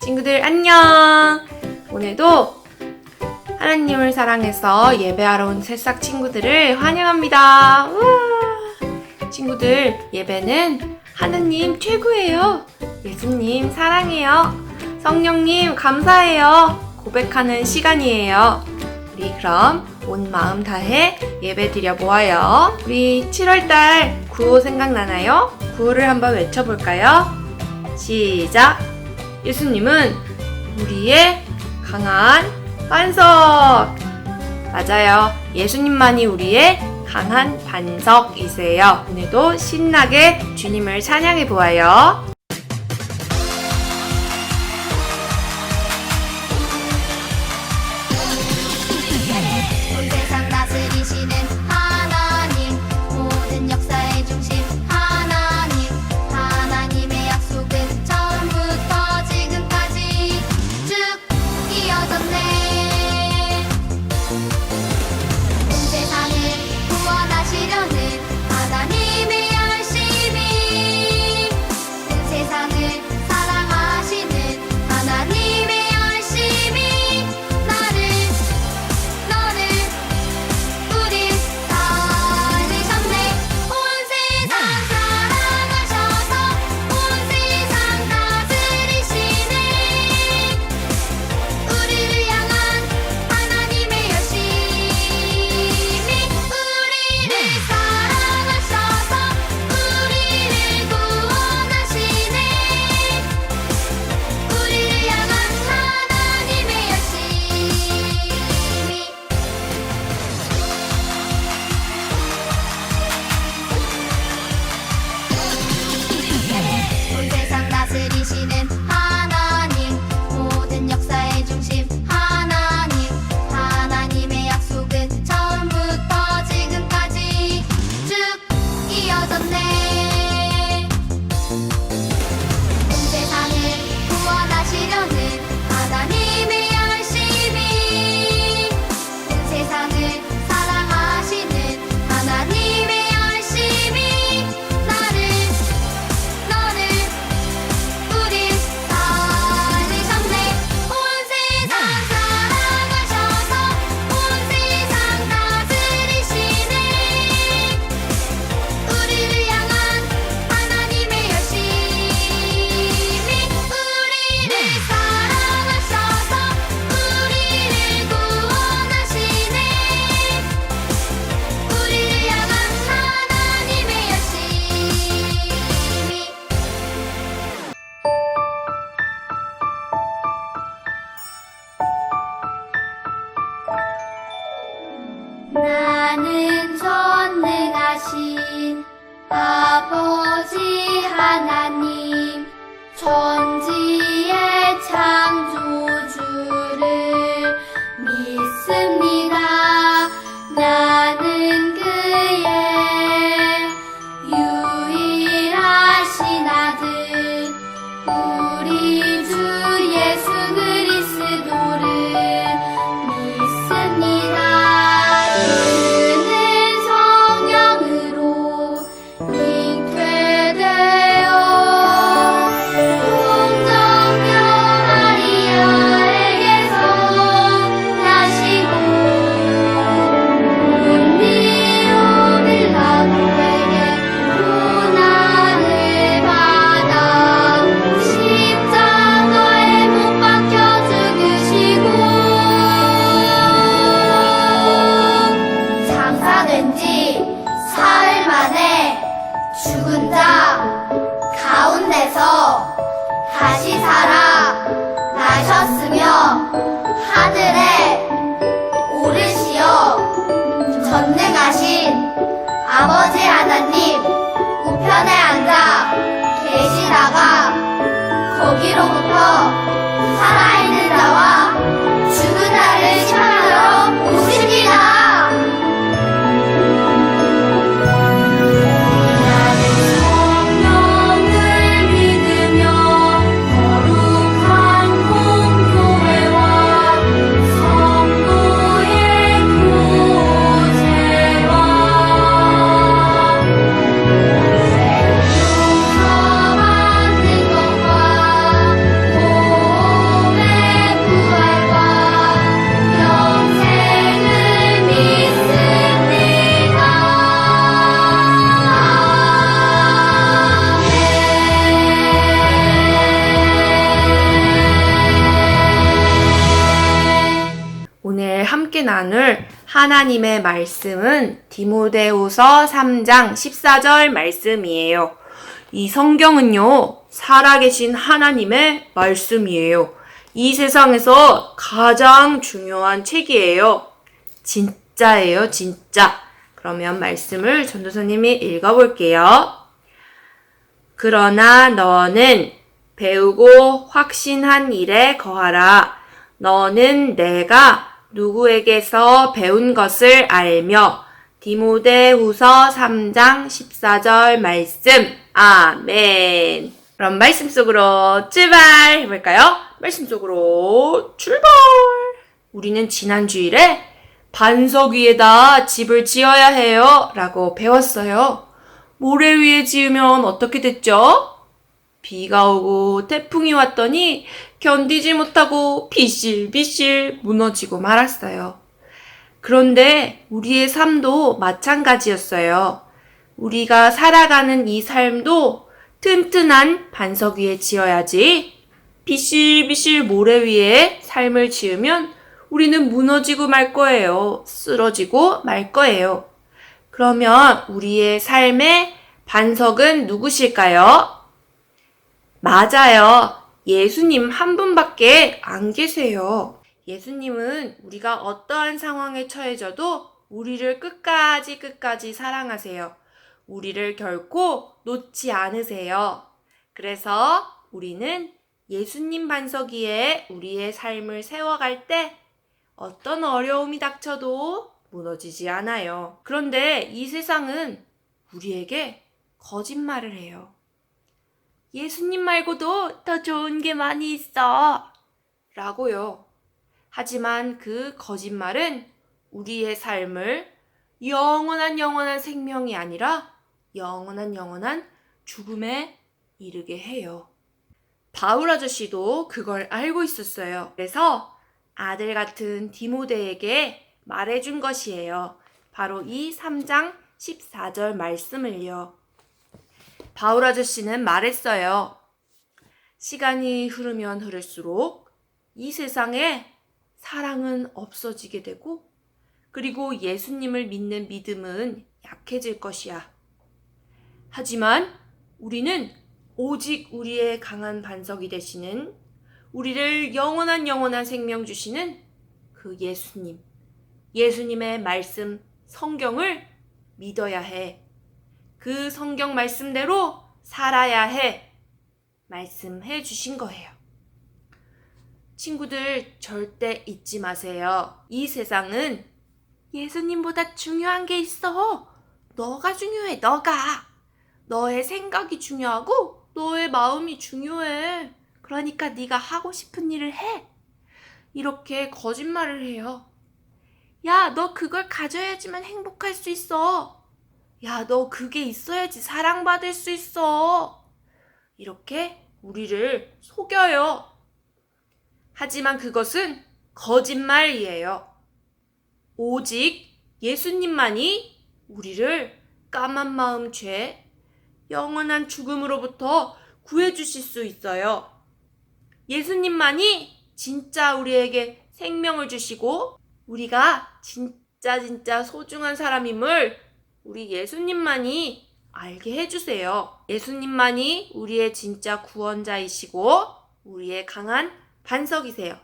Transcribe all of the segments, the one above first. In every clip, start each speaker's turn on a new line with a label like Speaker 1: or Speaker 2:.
Speaker 1: 친구들 안녕! 오늘도 하나님을 사랑해서 예배하러 온 새싹 친구들을 환영합니다. 우와. 친구들, 예배는 하느님 최고예요. 예수님 사랑해요. 성령님 감사해요. 고백하는 시간이에요. 우리 그럼 온 마음 다해 예배 드려 보아요. 우리 7월달 구호 생각나나요? 구호를 한번 외쳐볼까요? 시작! 예수님은 우리의 강한 반석. 맞아요. 예수님만이 우리의 강한 반석이세요. 오늘도 신나게 주님을 찬양해 보아요.
Speaker 2: 나눌 하나님의 말씀은 디모데후서 3장 14절 말씀이에요. 이 성경은요, 살아계신 하나님의 말씀이에요. 이 세상에서 가장 중요한 책이에요. 진짜예요, 진짜. 그러면 말씀을 전도사님이 읽어볼게요. 그러나 너는 배우고 확신한 일에 거하라. 너는 내가 누구에게서 배운 것을 알며 디모데후서 3장 14절 말씀. 아멘. 그럼 말씀 속으로 출발 해 볼까요? 말씀 속으로 출발. 우리는 지난 주일에 반석 위에다 집을 지어야 해요. 라고 배웠어요. 모래 위에 지으면 어떻게 됐죠? 비가 오고 태풍이 왔더니 견디지 못하고 비실비실 무너지고 말았어요. 그런데 우리의 삶도 마찬가지였어요. 우리가 살아가는 이 삶도 튼튼한 반석 위에 지어야지. 비실비실 모래 위에 삶을 지으면 우리는 무너지고 말 거예요. 쓰러지고 말 거예요. 그러면 우리의 삶의 반석은 누구실까요? 맞아요. 예수님 한 분밖에 안 계세요. 예수님은 우리가 어떠한 상황에 처해져도 우리를 끝까지 끝까지 사랑하세요. 우리를 결코 놓지 않으세요. 그래서 우리는 예수님 반석 위에 우리의 삶을 세워갈 때 어떤 어려움이 닥쳐도 무너지지 않아요. 그런데 이 세상은 우리에게 거짓말을 해요. 예수님 말고도 더 좋은 게 많이 있어. 라고요. 하지만 그 거짓말은 우리의 삶을 영원한 영원한 생명이 아니라 영원한 영원한 죽음에 이르게 해요. 바울 아저씨도 그걸 알고 있었어요. 그래서 아들 같은 디모데에게 말해준 것이에요. 바로 이 3장 14절 말씀을요. 바울 아저씨는 말했어요. 시간이 흐르면 흐를수록 이 세상에 사랑은 없어지게 되고 그리고 예수님을 믿는 믿음은 약해질 것이야. 하지만 우리는 오직 우리의 강한 반석이 되시는 우리를 영원한 영원한 생명 주시는 그 예수님, 예수님의 말씀, 성경을 믿어야 해. 그 성경 말씀대로 살아야 해. 말씀해 주신 거예요. 친구들 절대 잊지 마세요. 이 세상은 예수님보다 중요한 게 있어. 너가 중요해, 너가. 너의 생각이 중요하고 너의 마음이 중요해. 그러니까 네가 하고 싶은 일을 해. 이렇게 거짓말을 해요. 야, 너 그걸 가져야지만 행복할 수 있어. 야, 너 그게 있어야지 사랑받을 수 있어. 이렇게 우리를 속여요. 하지만 그것은 거짓말이에요. 오직 예수님만이 우리를 까만 마음 죄, 영원한 죽음으로부터 구해주실 수 있어요. 예수님만이 진짜 우리에게 생명을 주시고 우리가 진짜 진짜 소중한 사람임을 우리 예수님만이 알게 해주세요. 예수님만이 우리의 진짜 구원자이시고 우리의 강한 반석이세요.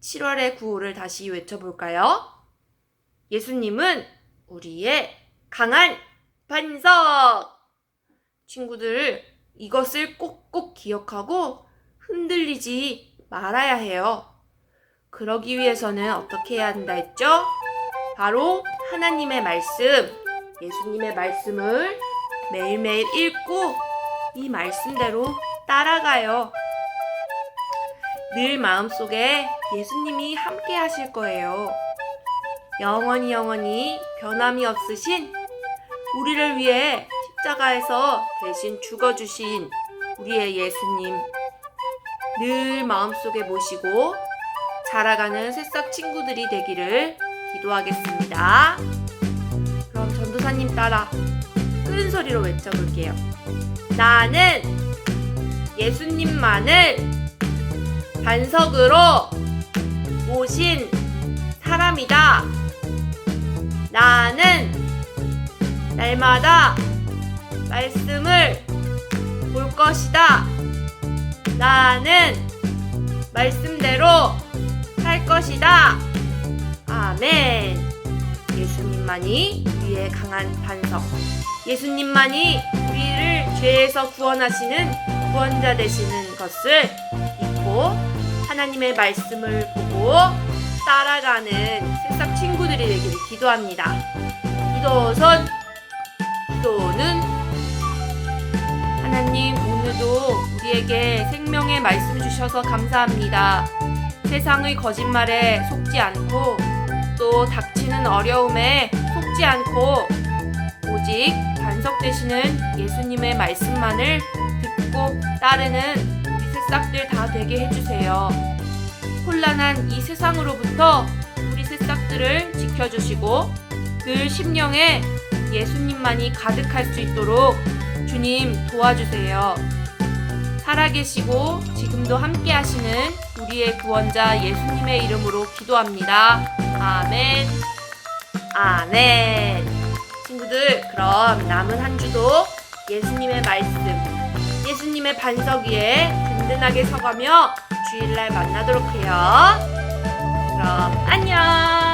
Speaker 2: 7월의 구호를 다시 외쳐볼까요? 예수님은 우리의 강한 반석! 친구들, 이것을 꼭꼭 기억하고 흔들리지 말아야 해요. 그러기 위해서는 어떻게 해야 한다 했죠? 바로 하나님의 말씀, 예수님의 말씀을 매일매일 읽고 이 말씀대로 따라가요. 늘 마음속에 예수님이 함께 하실 거예요. 영원히 영원히 변함이 없으신 우리를 위해 십자가에서 대신 죽어주신 우리의 예수님 늘 마음속에 모시고 자라가는 새싹 친구들이 되기를 기도하겠습니다. 그럼 전도사님 따라 큰 소리로 외쳐볼게요. 나는 예수님만을 반석으로 모신 사람이다. 나는 날마다 말씀을 볼 것이다. 나는 말씀대로 살 것이다. 아멘. 예수님만이 우리의 강한 반석. 예수님만이 우리를 죄에서 구원하시는 구원자 되시는 것을 믿고 하나님의 말씀을 보고 따라가는 새싹 친구들이 되기를 기도합니다. 기도선 기도는 하나님 오늘도 우리에게 생명의 말씀 주셔서 감사합니다. 세상의 거짓말에 속지 않고 또 닥치는 어려움에 속지 않고 오직 반석 되시는 예수님의 말씀만을 듣고 따르는 우리 새싹들 다 되게 해주세요. 혼란한 이 세상으로부터 우리 새싹들을 지켜주시고 늘 심령에 예수님만이 가득할 수 있도록 주님 도와주세요. 살아계시고 지금도 함께 하시는 우리의 구원자 예수님의 이름으로 기도합니다. 아멘. 아멘. 친구들, 그럼 남은 한 주도 예수님의 말씀, 예수님의 반석 위에 든든하게 서가며 주일날 만나도록 해요. 그럼 안녕.